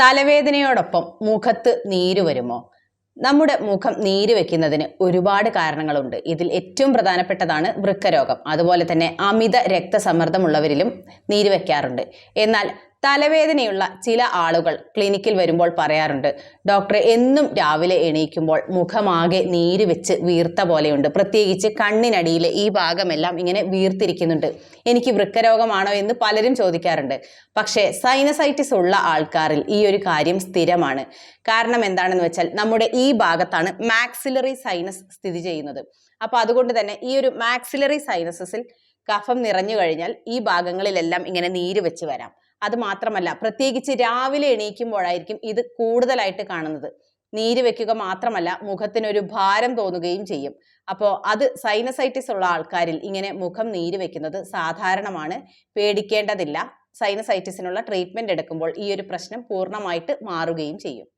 തലവേദനയോടൊപ്പം മുഖത്ത് നീര് വരുമോ? നമ്മുടെ മുഖം നീര് വെക്കുന്നതിന് ഒരുപാട് കാരണങ്ങളുണ്ട്. ഇതിൽ ഏറ്റവും പ്രധാനപ്പെട്ടതാണ് വൃക്കരോഗം. അതുപോലെ തന്നെ അമിത രക്തസമ്മർദ്ദമുള്ളവരിലും നീര് വെക്കാറുണ്ട്. എന്നാൽ തലവേദനയുള്ള ചില ആളുകൾ ക്ലിനിക്കിൽ വരുമ്പോൾ പറയാറുണ്ട് ഡോക്ടറെ എന്നും രാവിലെ എണീക്കുമ്പോൾ മുഖമാകെ നീര് വെച്ച് വീർത്ത പോലെയുണ്ട്. പ്രത്യേകിച്ച് കണ്ണിനടിയിലെ ഈ ഭാഗമെല്ലാം ഇങ്ങനെ വീർത്തിരിക്കുന്നുണ്ട്. എനിക്ക് വൃക്കരോഗമാണോ എന്ന് പലരും ചോദിക്കാറുണ്ട്. പക്ഷേ സൈനസൈറ്റിസ് ഉള്ള ആൾക്കാരിൽ ഈ ഒരു കാര്യം സ്ഥിരമാണ്. കാരണം എന്താണെന്ന് വെച്ചാൽ നമ്മുടെ ഈ ഭാഗത്താണ് മാക്സിലറി സൈനസ് സ്ഥിതി ചെയ്യുന്നത്. അപ്പോൾ അതുകൊണ്ട് തന്നെ ഈ ഒരു മാക്സിലറി സൈനസസിൽ കഫം നിറഞ്ഞു കഴിഞ്ഞാൽ ഈ ഭാഗങ്ങളിലെല്ലാം ഇങ്ങനെ നീര് വെച്ച് വരാം. അത് മാത്രമല്ല പ്രത്യേകിച്ച് രാവിലെ എണീക്കുമ്പോഴായിരിക്കും ഇത് കൂടുതലായിട്ട് കാണുന്നത്. നീര് വെക്കുക മാത്രമല്ല മുഖത്തിനൊരു ഭാരം തോന്നുകയും ചെയ്യും. അപ്പോൾ അത് സൈനസൈറ്റിസ് ഉള്ള ആൾക്കാരിൽ ഇങ്ങനെ മുഖം നീര് വെക്കുന്നത് സാധാരണമാണ്. പേടിക്കേണ്ടതില്ല. സൈനസൈറ്റിസിനുള്ള ട്രീറ്റ്മെന്റ് എടുക്കുമ്പോൾ ഈ ഒരു പ്രശ്നം പൂർണമായിട്ട് മാറുകയും ചെയ്യും.